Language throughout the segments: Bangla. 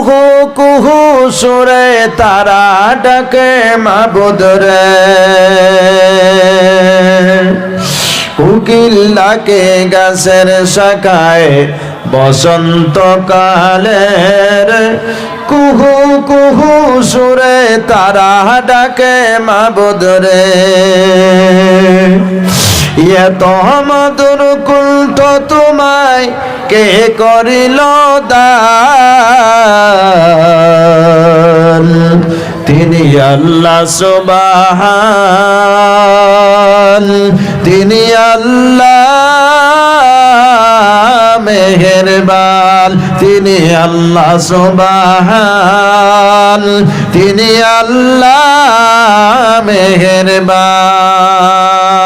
কুহু কুহু সুরে তারা ডাকে মাবুদ রে। উকিল ডাকে গাছের শাখায় বসন্ত কালের। কুহু কুহু সুরে তারা ডাকে মাবুদ রে। এত মধুর কুণ্ঠ তোমায় কে করিল তিনি আল্লাহ সুবাহান। তিনি আল্লাহ মেহেরবান। তিনি আল্লাহ সুবাহান। তিনি আল্লাহ মেহেরবান।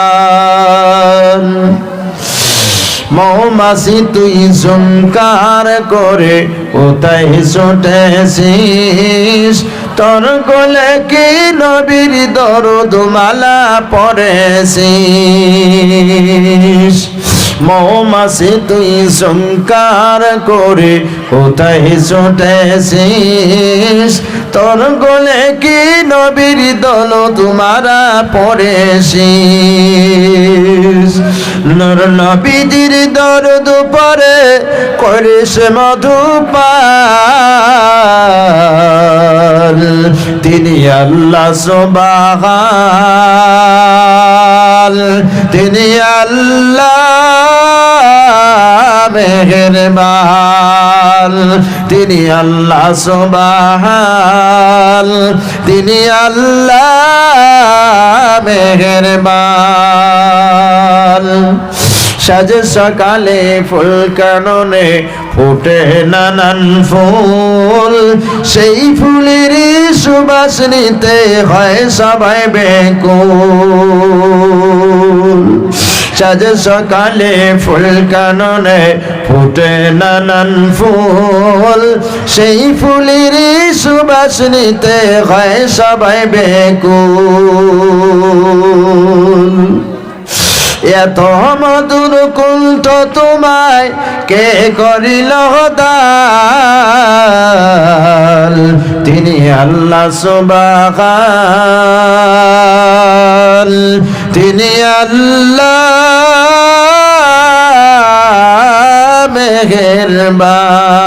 মৌমাসি তুই ঝুমকার করে কোথায় ছুটেছিস? তোর গলে কি নবীর দরদ মালা পড়েছিস? মৌমাসি তুই ঝুমকার করে কোথায় ছুটেছিস? তোর গলে কি নবীর দল তোমারা পড়েছিস? নর নবীজির দরদ পরে করিস মধুপাল। তিনি আল্লাহ সুবাহাল তিনি আল্লাহ মেহেরবাল তিনি আল্লাহ সুবাহাল তিনি আল্লাহ মেহেরবাল সাজে সকালে ফুল কাননে ফুটে নানান ফুল। সেই ফুলের সুবাস নিতে হয় সবাই বেকুল। সাজে সকালে ফুল কাননে ফুটে নানান ফুল। সেই ফুলের সুবাস নিতে হয় সবাই বেকুল। এত মধুর কুণ্ঠ তোমায় কে করিল তিনি আল্লাহ সুবাহাল তিনি আল্লাহ মেহেরবান।